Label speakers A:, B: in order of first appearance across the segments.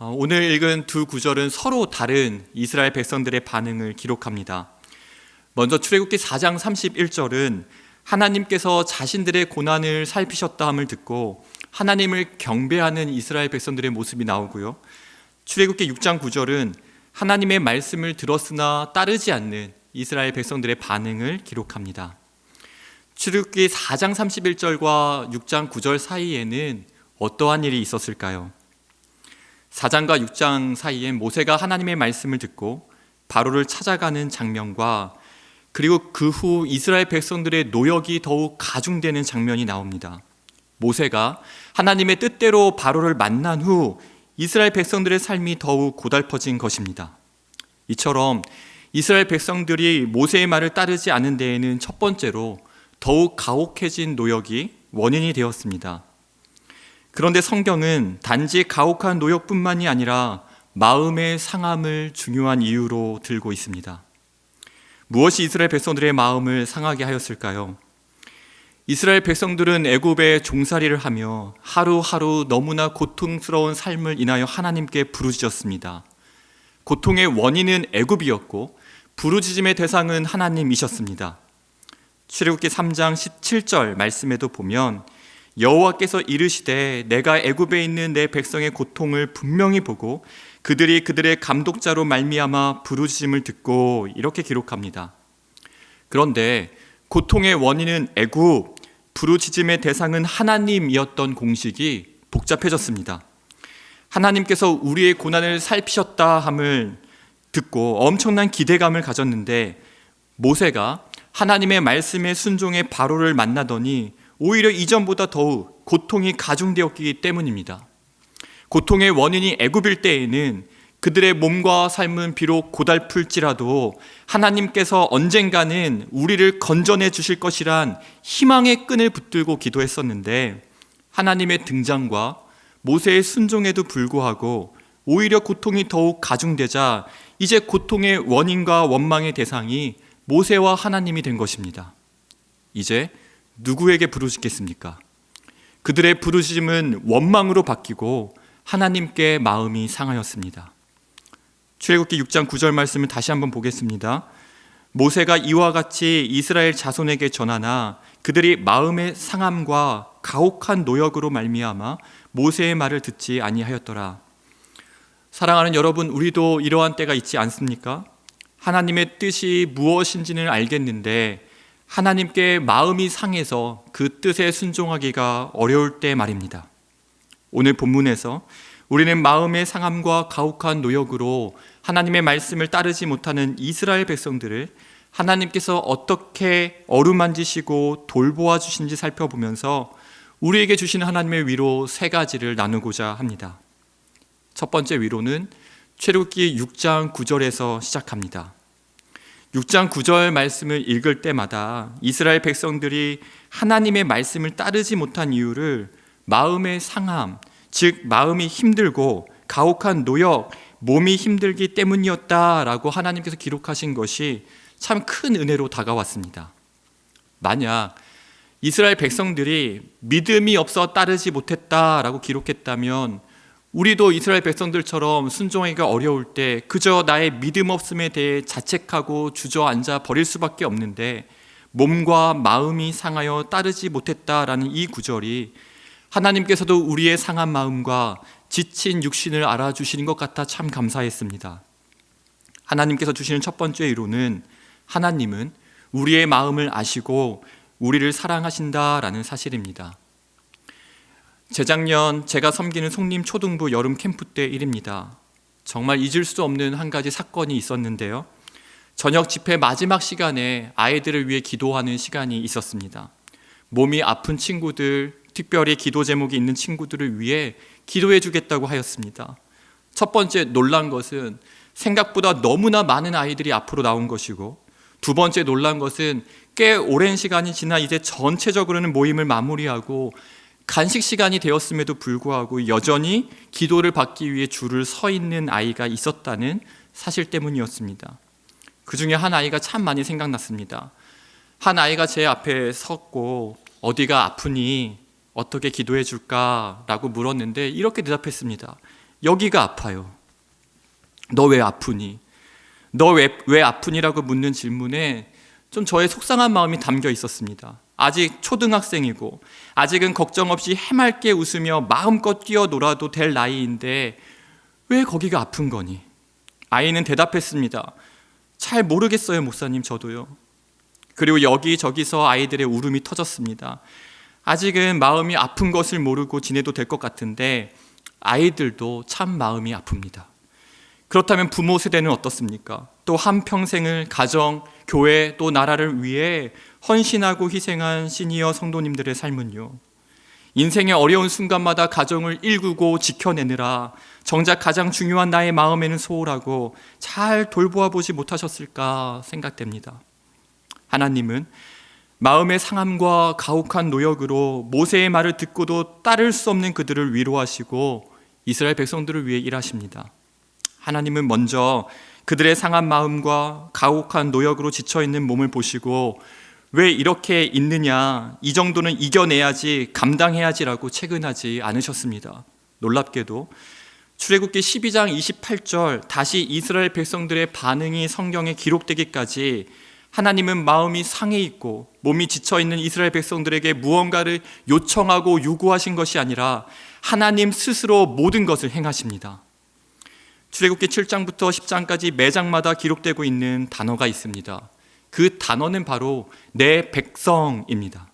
A: 어, 오늘 읽은 두 구절은 서로 다른 이스라엘 백성들의 반응을 기록합니다. 먼저 출애굽기 4장 31절은 하나님께서 자신들의 고난을 살피셨다함을 듣고 하나님을 경배하는 이스라엘 백성들의 모습이 나오고요. 출애굽기 6장 9절은 하나님의 말씀을 들었으나 따르지 않는 이스라엘 백성들의 반응을 기록합니다. 출애굽기 4장 31절과 6장 9절 사이에는 어떠한 일이 있었을까요? 4장과 6장 사이엔 모세가 하나님의 말씀을 듣고 바로를 찾아가는 장면과 그리고 그 후 이스라엘 백성들의 노역이 더욱 가중되는 장면이 나옵니다. 모세가 하나님의 뜻대로 바로를 만난 후 이스라엘 백성들의 삶이 더욱 고달퍼진 것입니다. 이처럼 이스라엘 백성들이 모세의 말을 따르지 않은 데에는 첫 번째로 더욱 가혹해진 노역이 원인이 되었습니다. 그런데 성경은 단지 가혹한 노역뿐만이 아니라 마음의 상함을 중요한 이유로 들고 있습니다. 무엇이 이스라엘 백성들의 마음을 상하게 하였을까요? 이스라엘 백성들은 애굽에 종살이를 하며 하루하루 너무나 고통스러운 삶을 인하여 하나님께 부르짖었습니다. 고통의 원인은 애굽이었고 부르짖음의 대상은 하나님이셨습니다. 출애굽기 3장 17절 말씀에도 보면 여호와께서 이르시되 내가 애굽에 있는 내 백성의 고통을 분명히 보고 그들이 그들의 감독자로 말미암아 부르짖음을 듣고 이렇게 기록합니다. 그런데 고통의 원인은 애굽, 부르짖음의 대상은 하나님이었던 공식이 복잡해졌습니다. 하나님께서 우리의 고난을 살피셨다 함을 듣고 엄청난 기대감을 가졌는데 모세가 하나님의 말씀에 순종해 바로를 만나더니 오히려 이전보다 더욱 고통이 가중되었기 때문입니다. 고통의 원인이 애굽일 때에는 그들의 몸과 삶은 비록 고달플지라도 하나님께서 언젠가는 우리를 건져내 주실 것이란 희망의 끈을 붙들고 기도했었는데 하나님의 등장과 모세의 순종에도 불구하고 오히려 고통이 더욱 가중되자 이제 고통의 원인과 원망의 대상이 모세와 하나님이 된 것입니다. 이제 누구에게 부르짖겠습니까? 그들의 부르짖음은 원망으로 바뀌고 하나님께 마음이 상하였습니다. 출애굽기 6장 9절 말씀을 다시 한번 보겠습니다. 모세가 이와 같이 이스라엘 자손에게 전하나 그들이 마음의 상함과 가혹한 노역으로 말미암아 모세의 말을 듣지 아니하였더라. 사랑하는 여러분, 우리도 이러한 때가 있지 않습니까? 하나님의 뜻이 무엇인지는 알겠는데 하나님께 마음이 상해서 그 뜻에 순종하기가 어려울 때 말입니다. 오늘 본문에서 우리는 마음의 상함과 가혹한 노역으로 하나님의 말씀을 따르지 못하는 이스라엘 백성들을 하나님께서 어떻게 어루만지시고 돌보아 주신지 살펴보면서 우리에게 주시는 하나님의 위로 세 가지를 나누고자 합니다. 첫 번째 위로는 출애굽기 6장 9절에서 시작합니다. 6장 9절 말씀을 읽을 때마다 이스라엘 백성들이 하나님의 말씀을 따르지 못한 이유를 마음의 상함, 즉 마음이 힘들고 가혹한 노역, 몸이 힘들기 때문이었다라고 하나님께서 기록하신 것이 참 큰 은혜로 다가왔습니다. 만약 이스라엘 백성들이 믿음이 없어 따르지 못했다라고 기록했다면 우리도 이스라엘 백성들처럼 순종하기가 어려울 때 그저 나의 믿음 없음에 대해 자책하고 주저앉아 버릴 수밖에 없는데 몸과 마음이 상하여 따르지 못했다라는 이 구절이 하나님께서도 우리의 상한 마음과 지친 육신을 알아주시는 것 같아 참 감사했습니다. 하나님께서 주시는 첫 번째 이유는 하나님은 우리의 마음을 아시고 우리를 사랑하신다라는 사실입니다. 재작년 제가 섬기는 송림 초등부 여름 캠프 때 일입니다. 정말 잊을 수 없는 한 가지 사건이 있었는데요. 저녁 집회 마지막 시간에 아이들을 위해 기도하는 시간이 있었습니다. 몸이 아픈 친구들, 특별히 기도 제목이 있는 친구들을 위해 기도해 주겠다고 하였습니다. 첫 번째 놀란 것은 생각보다 너무나 많은 아이들이 앞으로 나온 것이고 두 번째 놀란 것은 꽤 오랜 시간이 지나 이제 전체적으로는 모임을 마무리하고 간식 시간이 되었음에도 불구하고 여전히 기도를 받기 위해 줄을 서 있는 아이가 있었다는 사실 때문이었습니다. 그 중에 한 아이가 참 많이 생각났습니다. 한 아이가 제 앞에 섰고 어디가 아프니 어떻게 기도해 줄까라고 물었는데 이렇게 대답했습니다. 여기가 아파요. 너 왜 아프니? 너 왜 왜 아프니라고 묻는 질문에 좀 저의 속상한 마음이 담겨 있었습니다. 아직 초등학생이고 아직은 걱정 없이 해맑게 웃으며 마음껏 뛰어놀아도 될 나이인데 왜 거기가 아픈 거니? 아이는 대답했습니다. 잘 모르겠어요, 목사님, 저도요. 그리고 여기저기서 아이들의 울음이 터졌습니다. 아직은 마음이 아픈 것을 모르고 지내도 될 것 같은데 아이들도 참 마음이 아픕니다. 그렇다면 부모 세대는 어떻습니까? 또 한평생을 가정, 교회, 또 나라를 위해 헌신하고 희생한 시니어 성도님들의 삶은요. 인생의 어려운 순간마다 가정을 일구고 지켜내느라 정작 가장 중요한 나의 마음에는 소홀하고 잘 돌보아 보지 못하셨을까 생각됩니다. 하나님은 마음의 상함과 가혹한 노역으로 모세의 말을 듣고도 따를 수 없는 그들을 위로하시고 이스라엘 백성들을 위해 일하십니다. 하나님은 먼저 그들의 상한 마음과 가혹한 노역으로 지쳐 있는 몸을 보시고 왜 이렇게 있느냐 이 정도는 이겨내야지 감당해야지라고 체근하지 않으셨습니다. 놀랍게도 출애굽기 12장 28절 다시 이스라엘 백성들의 반응이 성경에 기록되기까지 하나님은 마음이 상해 있고 몸이 지쳐 있는 이스라엘 백성들에게 무언가를 요청하고 요구하신 것이 아니라 하나님 스스로 모든 것을 행하십니다. 출애굽기 7장부터 10장까지 매 장마다 기록되고 있는 단어가 있습니다. 그 단어는 바로 내 백성입니다.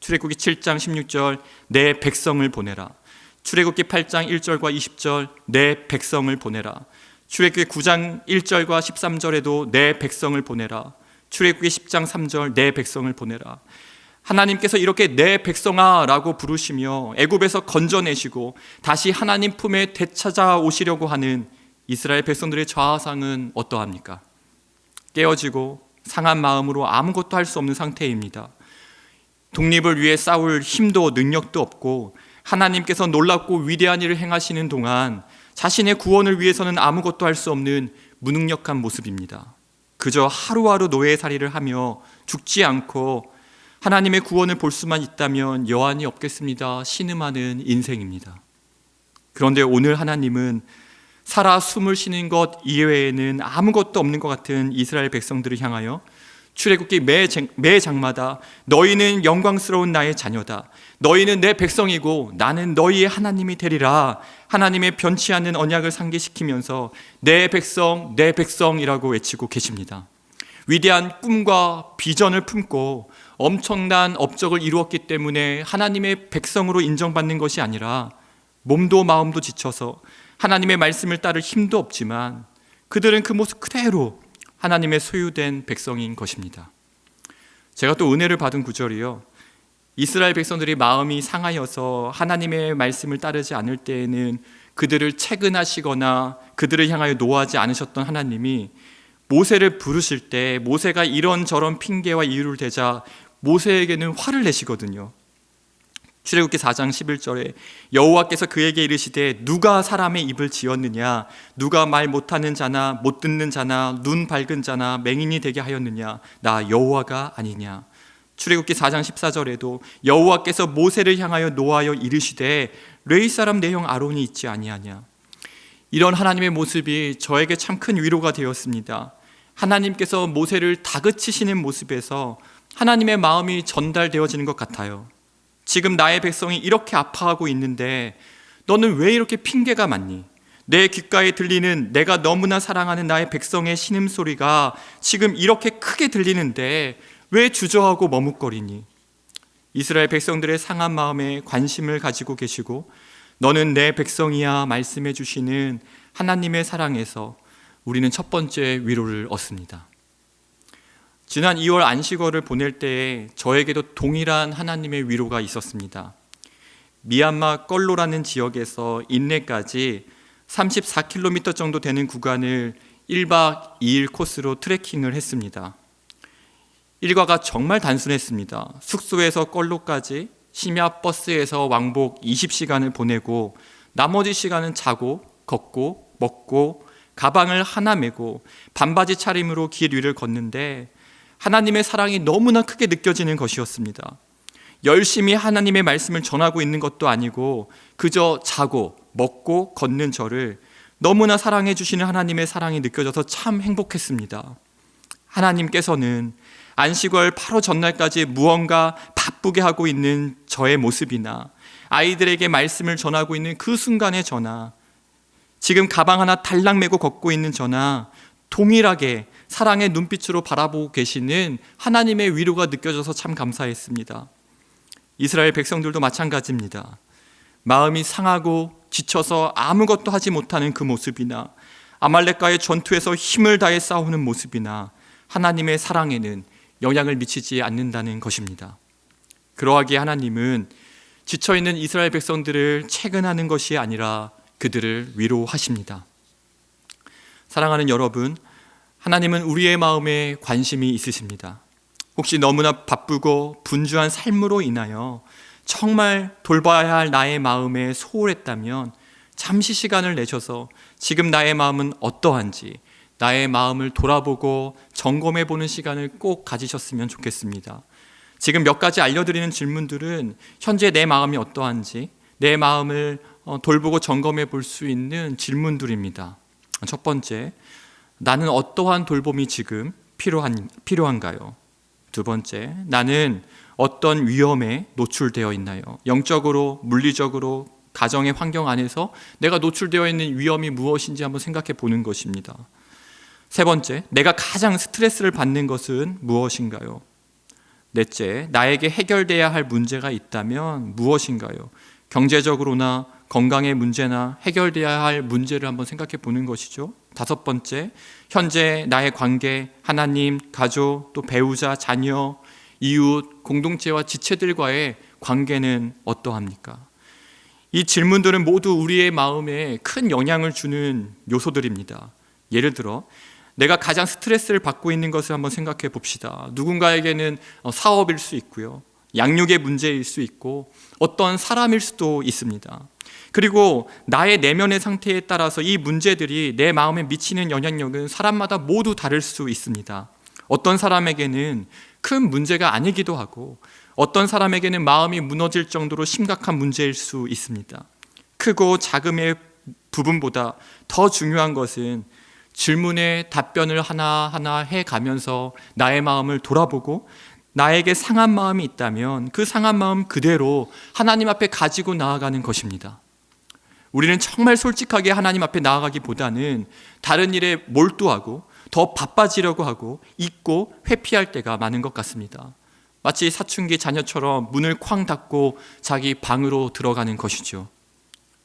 A: 출애굽기 7장 16절 내 백성을 보내라. 출애굽기 8장 1절과 20절 내 백성을 보내라. 출애굽기 9장 1절과 13절에도 내 백성을 보내라. 출애굽기 10장 3절 내 백성을 보내라. 하나님께서 이렇게 내 백성아라고 부르시며 애굽에서 건져내시고 다시 하나님 품에 되찾아 오시려고 하는 이스라엘 백성들의 좌상은 어떠합니까? 깨어지고 상한 마음으로 아무것도 할 수 없는 상태입니다. 독립을 위해 싸울 힘도 능력도 없고 하나님께서 놀랍고 위대한 일을 행하시는 동안 자신의 구원을 위해서는 아무것도 할 수 없는 무능력한 모습입니다. 그저 하루하루 노예살이를 하며 죽지 않고 하나님의 구원을 볼 수만 있다면 여한이 없겠습니다. 신음하는 인생입니다. 그런데 오늘 하나님은 살아 숨을 쉬는 것 이외에는 아무것도 없는 것 같은 이스라엘 백성들을 향하여 출애굽기 매, 매 장마다 너희는 영광스러운 나의 자녀다. 너희는 내 백성이고 나는 너희의 하나님이 되리라. 하나님의 변치 않는 언약을 상기시키면서 내 백성, 내 백성이라고 외치고 계십니다. 위대한 꿈과 비전을 품고 엄청난 업적을 이루었기 때문에 하나님의 백성으로 인정받는 것이 아니라 몸도 마음도 지쳐서 하나님의 말씀을 따를 힘도 없지만 그들은 그 모습 그대로 하나님의 소유된 백성인 것입니다. 제가 또 은혜를 받은 구절이요. 이스라엘 백성들이 마음이 상하여서 하나님의 말씀을 따르지 않을 때에는 그들을 채근하시거나 그들을 향하여 노하지 않으셨던 하나님이 모세를 부르실 때 모세가 이런저런 핑계와 이유를 대자 모세에게는 화를 내시거든요. 출애굽기 4장 11절에 여호와께서 그에게 이르시되 누가 사람의 입을 지었느냐 누가 말 못하는 자나 못 듣는 자나 눈 밝은 자나 맹인이 되게 하였느냐 나 여호와가 아니냐 출애굽기 4장 14절에도 여호와께서 모세를 향하여 노하여 이르시되 레이 사람 내 형 아론이 있지 아니하냐 이런 하나님의 모습이 저에게 참 큰 위로가 되었습니다. 하나님께서 모세를 다그치시는 모습에서 하나님의 마음이 전달되어지는 것 같아요. 지금 나의 백성이 이렇게 아파하고 있는데 너는 왜 이렇게 핑계가 많니? 내 귓가에 들리는 내가 너무나 사랑하는 나의 백성의 신음소리가 지금 이렇게 크게 들리는데 왜 주저하고 머뭇거리니? 이스라엘 백성들의 상한 마음에 관심을 가지고 계시고 너는 내 백성이야 말씀해 주시는 하나님의 사랑에서 우리는 첫 번째 위로를 얻습니다. 지난 2월 안식월을 보낼 때에 저에게도 동일한 하나님의 위로가 있었습니다. 미얀마 껄로라는 지역에서 인내까지 34km 정도 되는 구간을 1박 2일 코스로 트레킹을 했습니다. 일과가 정말 단순했습니다. 숙소에서 껄로까지 심야 버스에서 왕복 20시간을 보내고 나머지 시간은 자고 걷고 먹고 가방을 하나 메고 반바지 차림으로 길 위를 걷는데 하나님의 사랑이 너무나 크게 느껴지는 것이었습니다. 열심히 하나님의 말씀을 전하고 있는 것도 아니고 그저 자고 먹고 걷는 저를 너무나 사랑해 주시는 하나님의 사랑이 느껴져서 참 행복했습니다. 하나님께서는 안식월 바로 전날까지 무언가 바쁘게 하고 있는 저의 모습이나 아이들에게 말씀을 전하고 있는 그 순간의 저나 지금 가방 하나 달랑 메고 걷고 있는 저나 동일하게 사랑의 눈빛으로 바라보고 계시는 하나님의 위로가 느껴져서 참 감사했습니다. 이스라엘 백성들도 마찬가지입니다. 마음이 상하고 지쳐서 아무것도 하지 못하는 그 모습이나 아말렉과의 전투에서 힘을 다해 싸우는 모습이나 하나님의 사랑에는 영향을 미치지 않는다는 것입니다. 그러하기에 하나님은 지쳐 있는 이스라엘 백성들을 채근하는 것이 아니라 그들을 위로하십니다. 사랑하는 여러분, 하나님은 우리의 마음에 관심이 있으십니다. 혹시 너무나 바쁘고 분주한 삶으로 인하여 정말 돌봐야 할 나의 마음에 소홀했다면 잠시 시간을 내셔서 지금 나의 마음은 어떠한지 나의 마음을 돌아보고 점검해 보는 시간을 꼭 가지셨으면 좋겠습니다. 지금 몇 가지 알려드리는 질문들은 현재 내 마음이 어떠한지 내 마음을 어, 돌보고 점검해 볼 수 있는 질문들입니다. 첫 번째, 나는 어떠한 돌봄이 지금 필요한, 필요한가요? 두 번째, 나는 어떤 위험에 노출되어 있나요? 영적으로, 물리적으로, 가정의 환경 안에서 내가 노출되어 있는 위험이 무엇인지 한번 생각해 보는 것입니다. 세 번째, 내가 가장 스트레스를 받는 것은 무엇인가요? 넷째, 나에게 해결돼야 할 문제가 있다면 무엇인가요? 경제적으로나 건강의 문제나 해결돼야 할 문제를 한번 생각해 보는 것이죠. 다섯 번째, 현재 나의 관계, 하나님, 가족, 또 배우자, 자녀, 이웃, 공동체와 지체들과의 관계는 어떠합니까? 이 질문들은 모두 우리의 마음에 큰 영향을 주는 요소들입니다. 예를 들어, 내가 가장 스트레스를 받고 있는 것을 한번 생각해 봅시다. 누군가에게는 어, 사업일 수 있고요. 양육의 문제일 수 있고 어떤 사람일 수도 있습니다. 그리고 나의 내면의 상태에 따라서 이 문제들이 내 마음에 미치는 영향력은 사람마다 모두 다를 수 있습니다. 어떤 사람에게는 큰 문제가 아니기도 하고 어떤 사람에게는 마음이 무너질 정도로 심각한 문제일 수 있습니다. 크고 작음의 부분보다 더 중요한 것은 질문에 답변을 하나하나 해 가면서 나의 마음을 돌아보고 나에게 상한 마음이 있다면 그 상한 마음 그대로 하나님 앞에 가지고 나아가는 것입니다. 우리는 정말 솔직하게 하나님 앞에 나아가기보다는 다른 일에 몰두하고 더 바빠지려고 하고 잊고 회피할 때가 많은 것 같습니다. 마치 사춘기 자녀처럼 문을 쾅 닫고 자기 방으로 들어가는 것이죠.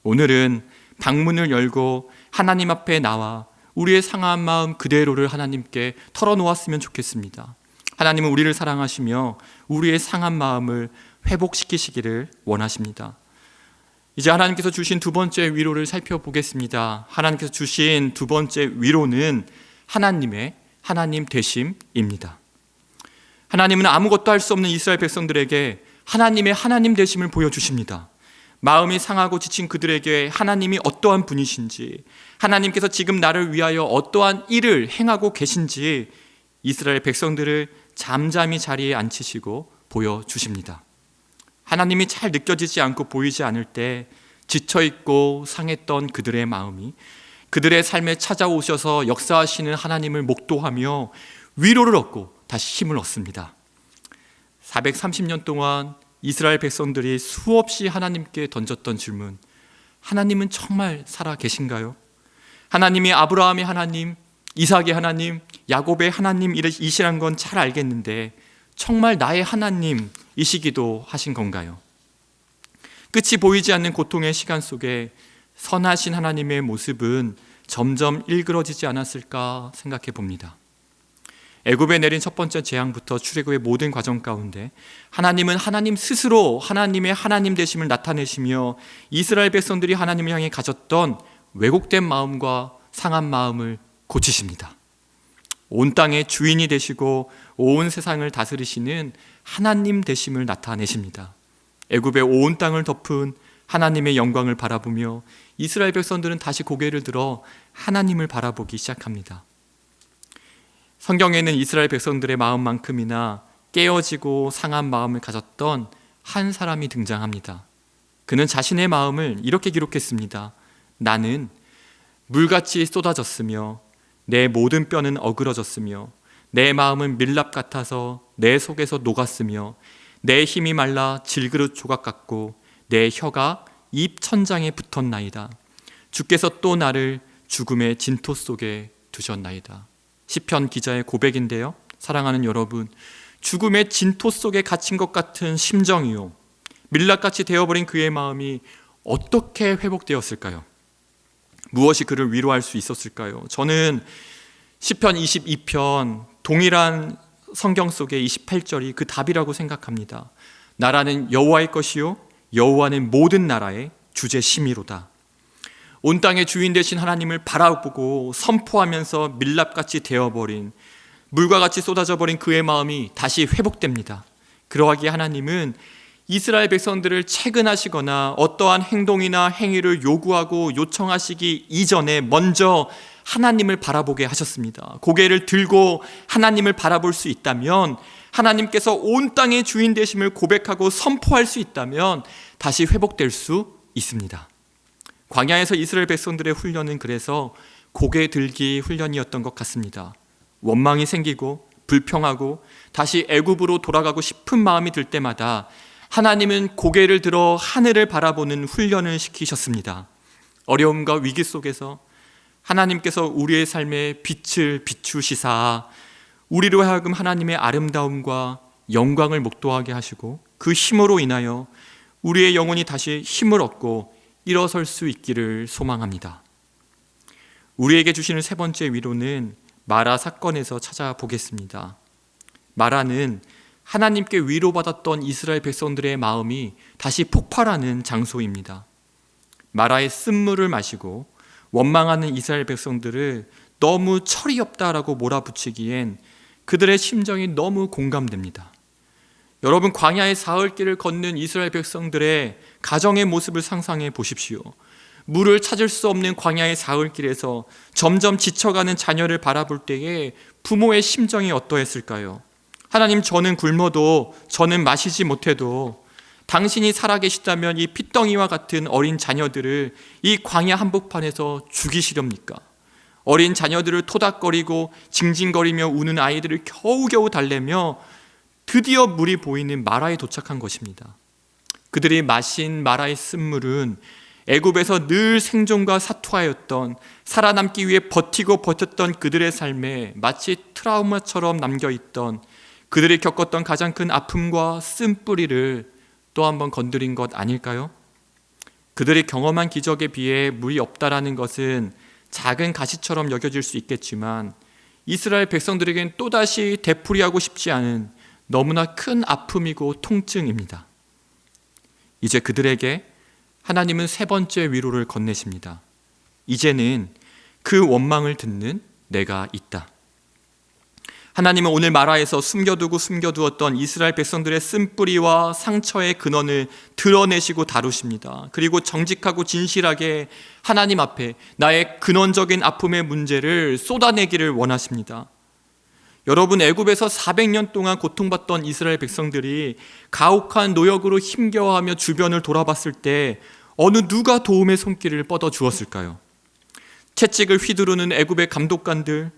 A: 오늘은 방문을 열고 하나님 앞에 나와 우리의 상한 마음 그대로를 하나님께 털어놓았으면 좋겠습니다. 하나님은 우리를 사랑하시며 우리의 상한 마음을 회복시키시기를 원하십니다. 이제 하나님께서 주신 두 번째 위로를 살펴보겠습니다. 하나님께서 주신 두 번째 위로는 하나님의 하나님 되심입니다. 하나님은 아무것도 할 수 없는 이스라엘 백성들에게 하나님의 하나님 되심을 보여주십니다. 마음이 상하고 지친 그들에게 하나님이 어떠한 분이신지, 하나님께서 지금 나를 위하여 어떠한 일을 행하고 계신지 이스라엘 백성들을 잠잠히 자리에 앉히시고 보여주십니다. 하나님이 잘 느껴지지 않고 보이지 않을 때 지쳐있고 상했던 그들의 마음이 그들의 삶에 찾아오셔서 역사하시는 하나님을 목도하며 위로를 얻고 다시 힘을 얻습니다. 430년 동안 이스라엘 백성들이 수없이 하나님께 던졌던 질문, 하나님은 정말 살아 계신가요? 하나님이 아브라함의 하나님, 이삭의 하나님, 야곱의 하나님 이시란 건 잘 알겠는데 정말 나의 하나님이시기도 하신 건가요? 끝이 보이지 않는 고통의 시간 속에 선하신 하나님의 모습은 점점 일그러지지 않았을까 생각해 봅니다. 애굽에 내린 첫 번째 재앙부터 출애굽의 모든 과정 가운데 하나님은 하나님 스스로 하나님의 하나님 되심을 나타내시며 이스라엘 백성들이 하나님을 향해 가졌던 왜곡된 마음과 상한 마음을 고치십니다. 온 땅의 주인이 되시고 온 세상을 다스리시는 하나님 되심을 나타내십니다. 애굽의 온 땅을 덮은 하나님의 영광을 바라보며 이스라엘 백성들은 다시 고개를 들어 하나님을 바라보기 시작합니다. 성경에는 이스라엘 백성들의 마음만큼이나 깨어지고 상한 마음을 가졌던 한 사람이 등장합니다. 그는 자신의 마음을 이렇게 기록했습니다. 나는 물같이 쏟아졌으며 내 모든 뼈는 어그러졌으며 내 마음은 밀랍 같아서 내 속에서 녹았으며 내 힘이 말라 질그릇 조각 같고 내 혀가 입 천장에 붙었나이다. 주께서 또 나를 죽음의 진토 속에 두셨나이다. 시편 기자의 고백인데요. 사랑하는 여러분, 죽음의 진토 속에 갇힌 것 같은 심정이요. 밀랍같이 되어버린 그의 마음이 어떻게 회복되었을까요? 무엇이 그를 위로할 수 있었을까요? 저는 시편 22편 동일한 성경 속의 28절이 그 답이라고 생각합니다. 나라는 여호와의 것이요 여호와는 모든 나라의 주제 심이로다. 온 땅의 주인 되신 하나님을 바라보고 선포하면서 밀랍같이 되어버린 물과 같이 쏟아져 버린 그의 마음이 다시 회복됩니다. 그러하기에 하나님은 이스라엘 백성들을 채근하시거나 어떠한 행동이나 행위를 요구하고 요청하시기 이전에 먼저 하나님을 바라보게 하셨습니다. 고개를 들고 하나님을 바라볼 수 있다면 하나님께서 온 땅의 주인 되심을 고백하고 선포할 수 있다면 다시 회복될 수 있습니다. 광야에서 이스라엘 백성들의 훈련은 그래서 고개 들기 훈련이었던 것 같습니다. 원망이 생기고 불평하고 다시 애굽으로 돌아가고 싶은 마음이 들 때마다 하나님은 고개를 들어 하늘을 바라보는 훈련을 시키셨습니다. 어려움과 위기 속에서 하나님께서 우리의 삶에 빛을 비추시사 우리로 하여금 하나님의 아름다움과 영광을 목도하게 하시고 그 힘으로 인하여 우리의 영혼이 다시 힘을 얻고 일어설 수 있기를 소망합니다. 우리에게 주시는 세 번째 위로는 마라 사건에서 찾아보겠습니다. 마라는 하나님께 위로받았던 이스라엘 백성들의 마음이 다시 폭발하는 장소입니다. 마라의 쓴물을 마시고 원망하는 이스라엘 백성들을 너무 철이 없다라고 몰아붙이기엔 그들의 심정이 너무 공감됩니다. 여러분 광야의 사흘길을 걷는 이스라엘 백성들의 가정의 모습을 상상해 보십시오. 물을 찾을 수 없는 광야의 사흘길에서 점점 지쳐가는 자녀를 바라볼 때에 부모의 심정이 어떠했을까요? 하나님 저는 굶어도 저는 마시지 못해도 당신이 살아계시다면 이 핏덩이와 같은 어린 자녀들을 이 광야 한복판에서 죽이시렵니까? 어린 자녀들을 토닥거리고 징징거리며 우는 아이들을 겨우겨우 달래며 드디어 물이 보이는 마라에 도착한 것입니다. 그들이 마신 마라의 쓴물은 애굽에서 늘 생존과 사투하였던 살아남기 위해 버티고 버텼던 그들의 삶에 마치 트라우마처럼 남겨 있던 그들이 겪었던 가장 큰 아픔과 쓴뿌리를 또 한번 건드린 것 아닐까요? 그들이 경험한 기적에 비해 물이 없다라는 것은 작은 가시처럼 여겨질 수 있겠지만 이스라엘 백성들에겐 또다시 되풀이하고 싶지 않은 너무나 큰 아픔이고 통증입니다. 이제 그들에게 하나님은 세 번째 위로를 건네십니다. 이제는 그 원망을 듣는 내가 있다. 하나님은 오늘 마라에서 숨겨두고 숨겨두었던 이스라엘 백성들의 쓴뿌리와 상처의 근원을 드러내시고 다루십니다. 그리고 정직하고 진실하게 하나님 앞에 나의 근원적인 아픔의 문제를 쏟아내기를 원하십니다. 여러분 애굽에서 400년 동안 고통받던 이스라엘 백성들이 가혹한 노역으로 힘겨워하며 주변을 돌아봤을 때 어느 누가 도움의 손길을 뻗어 주었을까요? 채찍을 휘두르는 애굽의 감독관들,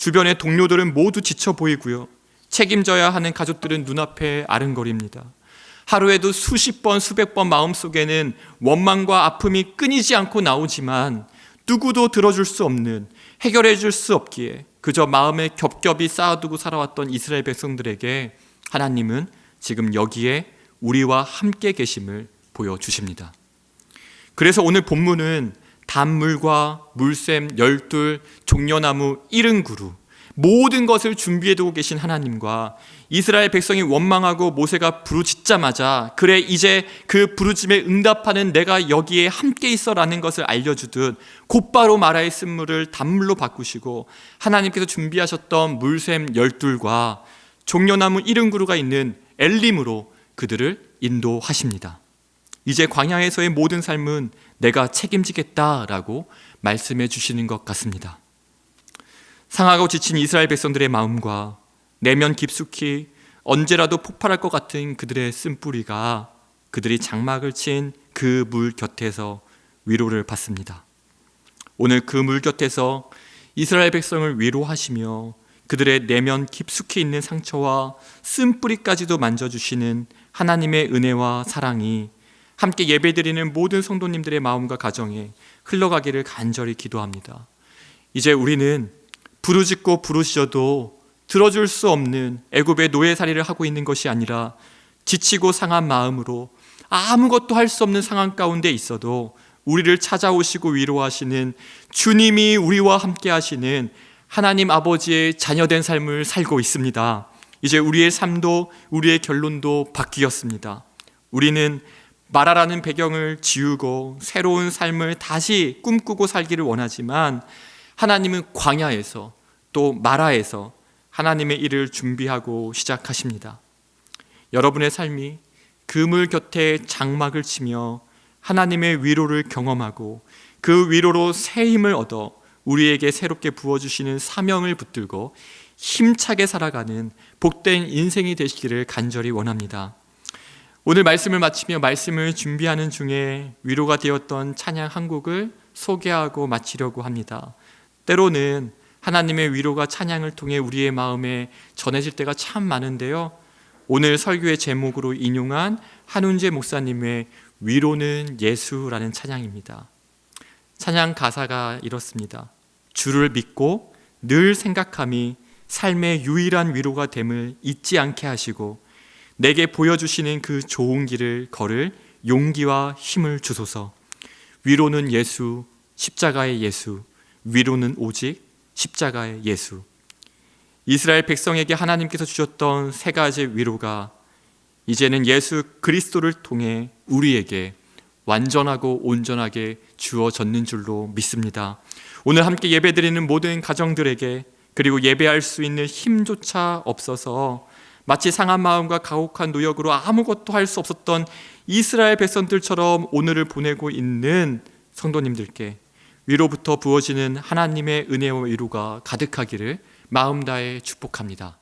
A: 주변의 동료들은 모두 지쳐 보이고요. 책임져야 하는 가족들은 눈앞에 아른거립니다. 하루에도 수십 번, 수백 번 마음속에는 원망과 아픔이 끊이지 않고 나오지만 누구도 들어줄 수 없는, 해결해 줄 수 없기에 그저 마음에 겹겹이 쌓아두고 살아왔던 이스라엘 백성들에게 하나님은 지금 여기에 우리와 함께 계심을 보여주십니다. 그래서 오늘 본문은 단물과 물샘 열둘, 종려나무 일흔 그루 모든 것을 준비해 두고 계신 하나님과 이스라엘 백성이 원망하고 모세가 부르짖자마자 그래 이제 그 부르짐에 응답하는 내가 여기에 함께 있어라는 것을 알려주듯 곧바로 마라의 쓴물을 단물로 바꾸시고 하나님께서 준비하셨던 물샘 열둘과 종려나무 일흔 그루가 있는 엘림으로 그들을 인도하십니다. 이제 광야에서의 모든 삶은 내가 책임지겠다라고 말씀해 주시는 것 같습니다. 상하고 지친 이스라엘 백성들의 마음과 내면 깊숙이 언제라도 폭발할 것 같은 그들의 쓴뿌리가 그들이 장막을 친 그 물 곁에서 위로를 받습니다. 오늘 그 물 곁에서 이스라엘 백성을 위로하시며 그들의 내면 깊숙이 있는 상처와 쓴뿌리까지도 만져주시는 하나님의 은혜와 사랑이 함께 예배드리는 모든 성도님들의 마음과 가정에 흘러가기를 간절히 기도합니다. 이제 우리는 부르짖고 부르짖어도 들어줄 수 없는 애굽의 노예살이를 하고 있는 것이 아니라 지치고 상한 마음으로 아무것도 할 수 없는 상황 가운데 있어도 우리를 찾아오시고 위로하시는 주님이 우리와 함께 하시는 하나님 아버지의 자녀된 삶을 살고 있습니다. 이제 우리의 삶도 우리의 결론도 바뀌었습니다. 우리는 마라라는 배경을 지우고 새로운 삶을 다시 꿈꾸고 살기를 원하지만 하나님은 광야에서 또 마라에서 하나님의 일을 준비하고 시작하십니다. 여러분의 삶이 그물 곁에 장막을 치며 하나님의 위로를 경험하고 그 위로로 새 힘을 얻어 우리에게 새롭게 부어주시는 사명을 붙들고 힘차게 살아가는 복된 인생이 되시기를 간절히 원합니다. 오늘 말씀을 마치며 말씀을 준비하는 중에 위로가 되었던 찬양 한 곡을 소개하고 마치려고 합니다. 때로는 하나님의 위로가 찬양을 통해 우리의 마음에 전해질 때가 참 많은데요. 오늘 설교의 제목으로 인용한 한운재 목사님의 위로는 예수라는 찬양입니다. 찬양 가사가 이렇습니다. 주를 믿고 늘 생각함이 삶의 유일한 위로가 됨을 잊지 않게 하시고 내게 보여주시는 그 좋은 길을 걸을 용기와 힘을 주소서. 위로는 예수, 십자가의 예수, 위로는 오직 십자가의 예수. 이스라엘 백성에게 하나님께서 주셨던 세 가지 위로가 이제는 예수 그리스도를 통해 우리에게 완전하고 온전하게 주어졌는 줄로 믿습니다. 오늘 함께 예배드리는 모든 가정들에게 그리고 예배할 수 있는 힘조차 없어서 마치 상한 마음과 가혹한 노역으로 아무것도 할 수 없었던 이스라엘 백성들처럼 오늘을 보내고 있는 성도님들께 위로부터 부어지는 하나님의 은혜와 위로가 가득하기를 마음 다해 축복합니다.